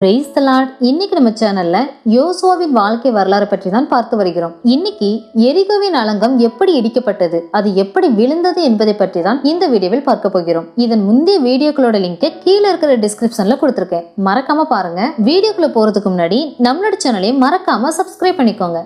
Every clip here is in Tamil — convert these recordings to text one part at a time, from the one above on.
பிரைஸ் தலாட் இன்னைக்கு நம்ம சேனல்ல யோசுவாவின் வாழ்க்கை வரலாறு பற்றி தான் பார்த்து வருகிறோம். இன்னைக்கு எரிகோவின் அலங்கம் எப்படி இடிக்கப்பட்டது அது எப்படி விழுந்தது என்பதை பற்றி தான் இந்த வீடியோவில் பார்க்க போகிறோம். இதன் முந்தைய வீடியோக்களோட லிங்கை கீழே இருக்கிற டிஸ்கிரிப்ஷன்ல கொடுத்துருக்கேன். மறக்காம பாருங்க. வீடியோக்குள்ள போறதுக்கு முன்னாடி நம்மளோட சேனலையும் மறக்காம சப்ஸ்கிரைப் பண்ணிக்கோங்க.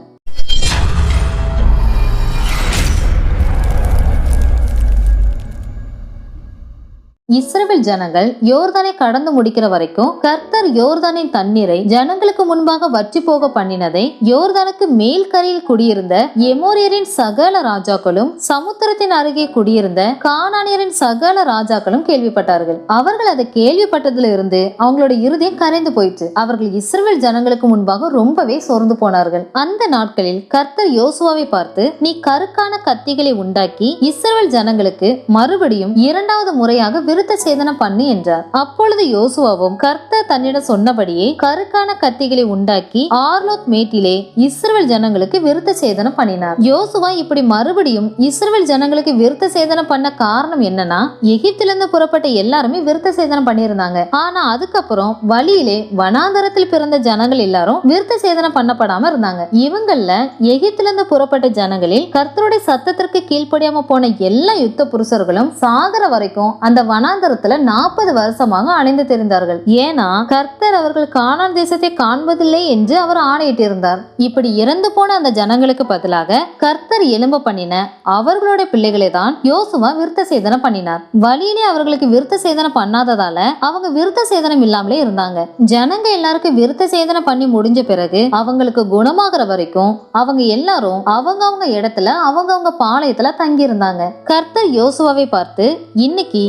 இஸ்ரேல் ஜனங்கள் யோர்தானை கடந்து முடிக்கிற வரைக்கும் கர்த்தர் யோர்தானின் தண்ணீரை ஜனங்களுக்கு முன்பாக வற்றி போக பண்ணினதை யோர்தானுக்கு மேல் கரையில் குடியிருந்த எமோரியரின் சகல ராஜாக்களும் சமுத்திரத்தின் அருகே குடியிருந்த கானானியரின் சகல ராஜாக்களும் கேள்விப்பட்டார்கள். அவர்கள் அதை கேள்விப்பட்டதுல இருந்து அவங்களோட இருதயம் கரைந்து போயிற்று. அவர்கள் இஸ்ரேல் ஜனங்களுக்கு முன்பாக ரொம்பவே சோர்ந்து போனார்கள். அந்த நாட்களில் கர்த்தர் யோசுவாவை பார்த்து நீ கருக்கான கத்திகளை உண்டாக்கி இஸ்ரவேல் ஜனங்களுக்கு மறுபடியும் இரண்டாவது முறையாக விருத்த சேதனம் பண்ணு என்றார். அப்பொழுது யோசுவாவும் கர்த்தர் தன்னிடம் சொன்னபடியே கருக்கான கத்திகளை உண்டாக்கி ஆர்லோத் மேட்டிலே இஸ்ரவேல் ஜனங்களுக்கு விருத்த சேதனம் பண்ணினார். யோசுவா இப்படி மறுபடியும் இஸ்ரவேல் ஜனங்களுக்கு விருத்த சேதனம் பண்ண காரணம் என்னன்னா எகிப்திலிருந்து புறப்பட்ட எல்லாருமே விருத்த சேதனம் பண்ணியிருந்தாங்க. ஆனா அதுக்கப்புறம் வழியிலே வனாந்தரத்தில் பிறந்த ஜனங்கள் எல்லாரும் விருத்த சேதனம் பண்ணப்படாம இருந்தாங்க. இவங்கள எகிப்திலிருந்து புறப்பட்ட ஜனங்களில் கர்த்தருடைய சத்தத்திற்கு கீழ்ப்படியாம போன எல்லா யுத்த புருஷர்களும் சாகர வரைக்கும் அந்த வனாந்தரத்துல நாற்பது வருஷமாக அலைந்து தெரிந்தார்கள். ஏன்னா கர்த்தர் அவர்கள் கானான் தேசத்தை காண்பதில்லை என்று அவர் ஆணையிட்டிருந்தார். இப்படி இறந்து போன அந்த ஜனங்களுக்கு பதிலாக கர்த்தர் எலும்ப பண்ணின அவர்களுடைய பிள்ளைகளை தான் யோசுவா விருத்த சேதனம் பண்ணினார். வழியிலே அவர்களுக்கு விருத்த சேதனம் பண்ணாததால அவங்க விருத்த சேதனம் இல்லாமலே இருந்தாங்க. ஜனங்க எல்லாருக்கும் விருத்த சேதனம் பண்ணி முடிஞ்ச பிறகு அவங்களுக்கு குணமாகிற வரைக்கும் அவங்க எல்லாரும் அவங்க அவங்க இடத்துல அவங்க அவங்க பாளையத்துல தங்கி இருந்தாங்க கர்த்தர் யோசுவாவை பார்த்து இன்னைக்கு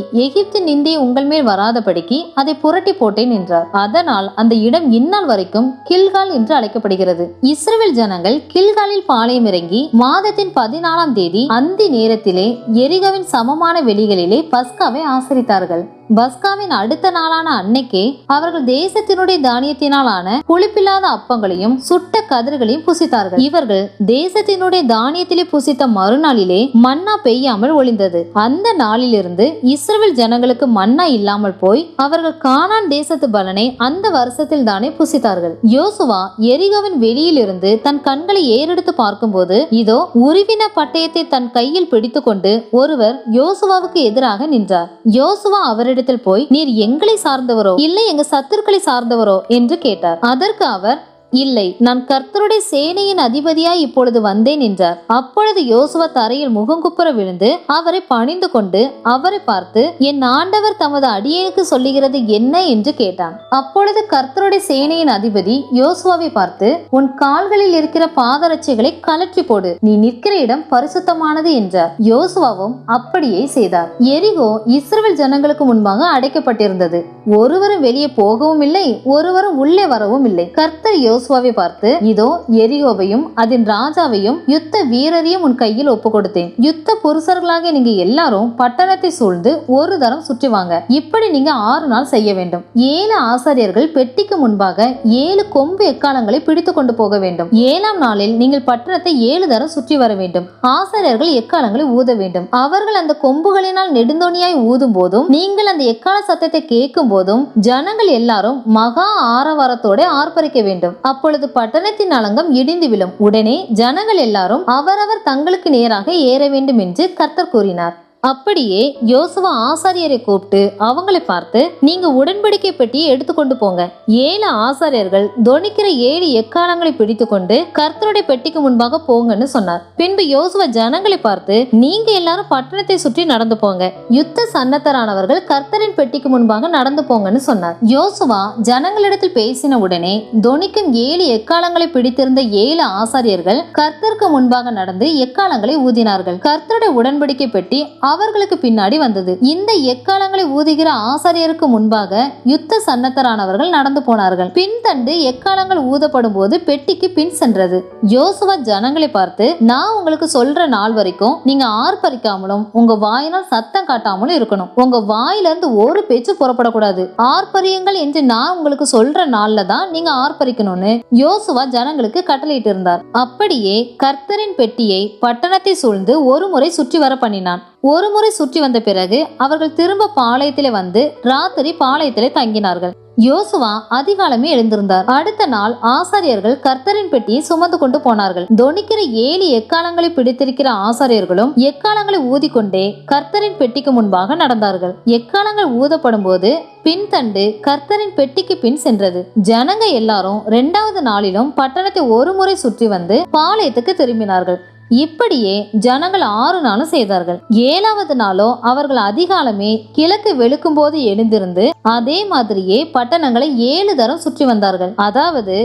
எகிப்தின் நிந்தி உங்கள் மேல் வராதபடிக்கு அதை புரட்டி போட்டேன் என்றார். அதனால் அந்த இடம் இந்நாள் வரைக்கும் கில்கால் என்று அழைக்கப்படுகிறது. இஸ்ரேல் ஜனங்கள் கில்காலில் பாளையம் இறங்கி மாதத்தின் பதினாலாம் தேதி அந்தி நேரத்திலே எரிகவின் சமமான வெளிகளிலே பஸ்காவை ஆசரித்தார்கள். பஸ்காவின் அடுத்த நாளான அன்னைக்கே அவர்கள் தேசத்தினுடைய தானியத்தினாலான புளிப்பில்லாத அப்பங்களையும் சுட்ட கதிர்களையும் புசித்தார்கள். இவர்கள் தேசத்தினுடைய தானியத்திலே புசித்த மறுநாளிலே மன்னா பெய்யாமல் ஒளிந்தது. அந்த நாளிலிருந்து இஸ்ரேல் ஜனங்களுக்கு மன்னா இல்லாமல் போய் அவர்கள் கானான் தேசத்து பலனை அந்த வருஷத்தில் தானே புசித்தார்கள். யோசுவா எரிகோவின் வெளியிலிருந்து தன் கண்களை ஏறெடுத்து பார்க்கும்போது இதோ உருவின பட்டயத்தை தன் கையில் பிடித்துக்கொண்டு ஒருவர் யோசுவாவுக்கு எதிராக நின்றார். யோசுவா அவரிடம் அவரிடத்தில் போய் நீர் எங்களை சார்ந்தவரோ? இல்லை எங்க சத்துருக்களை சார்ந்தவரோ? என்று கேட்டார். அதற்கு அவர் இல்லை நான் கர்த்தருடைய சேனையின் அதிபதியாய் இப்பொழுது வந்தேன் என்றார். அப்பொழுது யோசுவா தரையில் முகங்குப்புற விழுந்து அவரை பணிந்து கொண்டு அவரை பார்த்து என் ஆண்டவர் தமது அடியேனுக்கு சொல்லுகிறது என்ன? என்று கேட்டான். அப்பொழுது கர்த்தருடைய சேனையின் அதிபதி யோசுவாவை பார்த்து உன் கால்களில் இருக்கிற பாதரட்சைகளை கலற்றி போடு. நீ நிற்கிற இடம் பரிசுத்தமானது என்றார். யோசுவாவும் அப்படியே செய்தார். எரிகோ இஸ்ரவேல் ஜனங்களுக்கு முன்பாக அடைக்கப்பட்டிருந்தது. ஒருவரும் வெளியே போகவும் இல்லை ஒருவரும் உள்ளே வரவும் இல்லை. கர்த்தர் யோசுவாவை பார்த்து இதோ எரிகோவையும் அதன் ராஜாவையும் யுத்த வீரரையும் உன் கையில் ஒப்பு கொடுத்தேன் யுத்த புருஷர்களாக நீங்க எல்லாரும் பட்டணத்தை சூழ்ந்து ஒரு தரம் சுற்றி வாங்க. இப்படி நீங்க ஆறு நாள் செய்ய வேண்டும். ஏழு ஆசாரியர்கள் பெட்டிக்கு முன்பாக ஏழு கொம்பு எக்காலங்களை பிடித்து கொண்டு போக வேண்டும். ஏழாம் நாளில் நீங்கள் பட்டணத்தை ஏழு தரம் சுற்றி வர வேண்டும். ஆசாரியர்கள் எக்காலங்களை ஊத வேண்டும். அவர்கள் அந்த கொம்புகளினால் நெடுந்தோணியாய் ஊதும் போதும் நீங்கள் அந்த எக்கால சத்தத்தை கேட்கும் போதும் ஜனங்கள் எல்லாரும் மகா ஆரவாரத்தோட ஆர்ப்பரிக்க வேண்டும். அப்பொழுது பட்டணத்தின் அலங்கம் இடிந்து விழும். உடனே ஜனங்கள் எல்லாரும் அவரவர் தங்களுக்கு நேராக ஏற வேண்டும் என்று கர்த்தர் கூறினார். அப்படியே யோசுவா ஆசாரியரை கூப்பிட்டு அவங்களை பார்த்து நீங்க உடன்படிக்கை பெட்டியை எடுத்துக்கொண்டு போங்க. ஏழு ஆசாரியர்கள் தொனிக்கிற ஏழு எக்காலங்களை பிடித்துக்கொண்டு கர்த்தருடைய பெட்டிக்கு முன்பாக போங்கன்னு சொன்னார். பின்பு யோசுவா ஜனங்களை பார்த்து நீங்க எல்லாரும் பட்டணத்தை சுற்றி நடந்து போங்க. யுத்த சன்னத்தரானவர்கள் கர்த்தரின் பெட்டிக்கு முன்பாக நடந்து போங்கன்னு சொன்னார் யோசுவா ஜனங்களிடத்தில் பேசின உடனே தொனிக்கும் ஏழு எக்காலங்களை பிடித்திருந்த ஏழு ஆசாரியர்கள் கர்த்தருக்கு முன்பாக நடந்து எக்காலங்களை ஊதினார்கள். கர்த்தருடைய உடன்படிக்கை பெட்டி அவர்களுக்கு பின்னாடி வந்தது. இந்த எக்காலங்களை ஊதுகிற ஆசாரியருக்கு முன்பாக யுத்த சன்னத்தரானவர்கள் நடந்து போனார்கள். பின்தண்டு எக்காலங்கள் ஊதப்படும் போது பெட்டிக்கு பின் சென்றது. யோசுவா ஜனங்களை பார்த்து நான் உங்களுக்கு சொல்ற நாள் வரைக்கும் நீங்க ஆர்ப்பரிக்காமலும் உங்க வாயினால் சத்தம் காட்டாமலும் இருக்கணும். உங்க வாயில இருந்து ஒரு பேச்சு புறப்படக்கூடாது. ஆர்ப்பரியுங்கள் என்று நான் உங்களுக்கு சொல்ற நாள்ல தான் நீங்க ஆர்ப்பரிக்கணும்னு. யோசுவா ஜனங்களுக்கு கட்டளையிட்டு இருந்தார் அப்படியே கர்த்தரின் பெட்டியை பட்டணத்தை சூழ்ந்து ஒரு முறை சுற்றி வர பண்ணினான். ஒரு ஒரு முறை சுற்றி வந்த பிறகு அவர்கள் திரும்ப பாளையத்திலே வந்து ராத்திரி பாளையத்திலே தங்கினார்கள். யோசுவா அதிகாலமே எழுந்திருந்தார். அடுத்த நாள் ஆசாரியர்கள் கர்த்தரின் பெட்டியை சுமந்து கொண்டு போனார்கள். தொனிக்கிற ஏழு எக்காலங்களை பிடித்திருக்கிற ஆசாரியர்களும் எக்காலங்களை ஊதிக்கொண்டே கர்த்தரின் பெட்டிக்கு முன்பாக நடந்தார்கள். எக்காலங்கள் ஊதப்படும் போது பின்தண்டு கர்த்தரின் பெட்டிக்கு பின் சென்றது. ஜனங்க எல்லாரும் இரண்டாவது நாளிலும் பட்டணத்தை ஒரு முறை சுற்றி வந்து பாளையத்துக்கு திரும்பினார்கள். இப்படியே ஜனங்கள் ஆறு நாளும் செய்தார்கள். ஏழாவது நாளோ அவர்கள் அதிகாலமே கிழக்கு வெளுக்கும் போது எழுந்திருந்து அதே மாதிரியே பட்டணங்களை ஏழு தரம் சுற்றி வந்தார்கள். அதாவது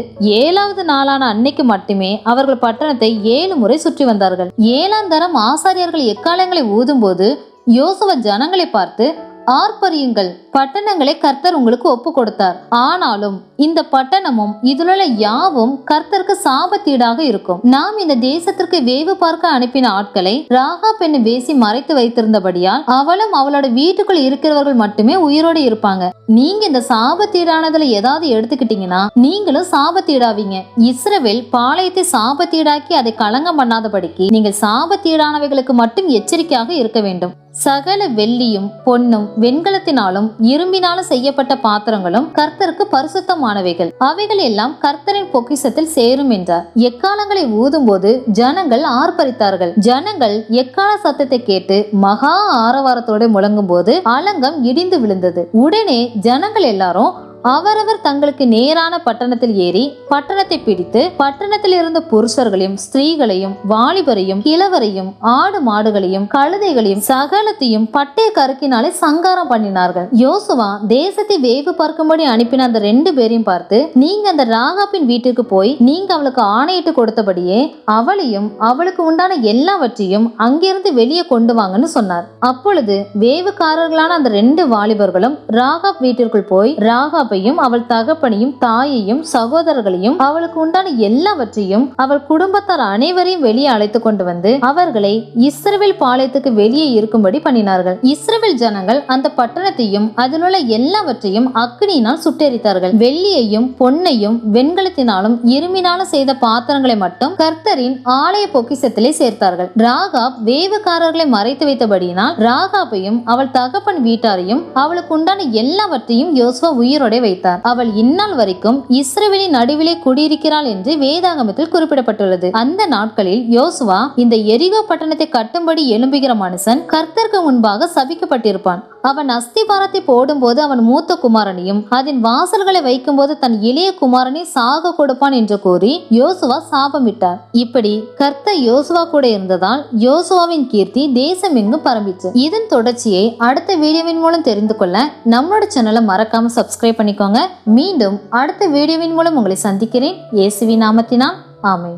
ஏழாவது நாளான அன்னைக்கு மட்டுமே அவர்கள் பட்டணத்தை ஏழு முறை சுற்றி வந்தார்கள். ஏழாம் தரம் ஆசாரியர்கள் எக்காலங்களை ஊதும் போது யோசுவ ஜனங்களை பார்த்து ஆர்ப்பரியுங்கள். பட்டணங்களை கர்த்தர் உங்களுக்கு ஒப்பு கொடுத்தார் ஆனாலும் இந்த பட்டணமும் இதிலுள்ள யாவும் கர்த்தருக்கு சாபத்தீடாக இருக்கும். நாம் இந்த தேசத்திற்கு வேவு பார்க்க அனுப்பின ஆட்களை ராகா பெண்ணு பேசி மறைத்து வைத்திருந்தபடியால் அவளும் அவளோட வீட்டுக்குள் இருக்கிறவர்கள் மட்டுமே உயிரோடு இருப்பாங்க. நீங்க இந்த சாபத்தீடானதுல ஏதாவது எடுத்துக்கிட்டீங்கன்னா நீங்களும் சாபத்தீடாவீங்க. இஸ்ரவேல் பாளையத்தை சாபத்தீடாக்கி அதை களங்கம் பண்ணாதபடிக்கு நீங்கள் சாபத்தீடானவைகளுக்கு மட்டும் எச்சரிக்கையாக இருக்க வேண்டும். சகல வெள்ளியும் பொன்னும் வெண்கலத்தினாலும் இரும்பினாலும் செய்யப்பட்ட பாத்திரங்களும் கர்த்தருக்கு பரிசுத்தமானவைகள். அவைகள் எல்லாம் கர்த்தரின் பொக்கிசத்தில் சேரும் என்றார். எக்காலங்களை ஊதும்போது ஜனங்கள் ஆர்ப்பரித்தார்கள். ஜனங்கள் எக்கால சத்தத்தை கேட்டு மகா ஆரவாரத்தோடு முழங்கும் போது அலங்கம் இடிந்து விழுந்தது. உடனே ஜனங்கள் எல்லாரும் அவரவர் தங்களுக்கு நேரான பட்டணத்தில் ஏறி பட்டணத்தை பிடித்து பட்டணத்தில் இருந்த புருஷர்களையும் ஸ்திரீகளையும் வாலிபரையும் கிழவரையும் ஆடு மாடுகளையும் கழுதைகளையும் சகலத்தையும் பட்டய கருக்கினாலே சங்காரம் பண்ணினார்கள். யோசுவா தேசத்தை வேவு பார்க்கும்படி அனுப்பின அந்த ரெண்டு பேரையும் பார்த்து நீங்க அந்த ராகாப்பின் வீட்டிற்கு போய் நீங்க அவளுக்கு ஆணையிட்டு கொடுத்தபடியே அவளையும் அவளுக்கு உண்டான எல்லாவற்றையும் அங்கிருந்து வெளியே கொண்டு வாங்கன்னு சொன்னார். அப்பொழுது வேவுக்காரர்களான அந்த ரெண்டு வாலிபர்களும் ராகாப் வீட்டிற்குள் போய் ராகாப்பையும் அவள் தகப்பனையும் தாயையும் சகோதரர்களையும் அவளுக்கு உண்டான எல்லாவற்றையும் அவள் குடும்பத்தார் அனைவரையும் வெளியே அழைத்து கொண்டு வந்து அவர்களை இஸ்ரவேல் பாளையத்துக்கு வெளியே இருக்கும்படி பண்ணினார்கள். இஸ்ரவேல் ஜனங்கள் அந்த பட்டணத்தையும் அதிலுள்ள எல்லாவற்றையும் அக்னியினால் சுட்டெரித்தார்கள். வெள்ளியையும் பொன்னையும் வெண்கலத்தினாலும் இரும்பினாலும் செய்த பாத்திரங்களை மட்டும் கர்த்தரின் ஆலய பொக்கிசத்திலே சேர்த்தார்கள். ராகாப் வேவுக்காரர்களை மறைத்து வைத்தபடியினால் ராகாப்பையும் அவள் தகப்பன் வீட்டாரையும் அவளுக்கு உண்டான எல்லாவற்றையும் யோசுவா உயிரோட வைத்தார். அவள் இந்நாள் வரைக்கும் இஸ்ரவேலின் நடுவிலே குடியிருக்கிறாள் என்று வேதாகமத்தில் குறிப்பிடப்பட்டுள்ளது. அந்த நாட்களில் யோசுவா இந்த எரிகோ பட்டணத்தை கட்டும்படி எழும்புகிற மனுஷன் கர்த்தருக்கு முன்பாக சபிக்கப்பட்டிருப்பான். அவன் அஸ்திபாரத்தை போடும்போது அவன் மூத்த குமாரனையும் அதன் வாசல்களை வைக்கும்போது தன் இளைய குமாரனை சாக கொடுப்பான் என்று கூறி யோசுவா சாபமிட்டார் இப்படி கர்த்த யோசுவா கூட இருந்ததால் யோசுவாவின் கீர்த்தி தேசம் எங்கும் பரம்பிச்சு இதன் தொடர்ச்சியை அடுத்த வீடியோவின் மூலம் தெரிந்து கொள்ள நம்மளோட சேனலை மறக்காம சப்ஸ்கிரைப் பண்ணிக்கோங்க. மீண்டும் அடுத்த வீடியோவின் மூலம் உங்களை சந்திக்கிறேன். இயேசுவி நாமத்தினால். ஆமை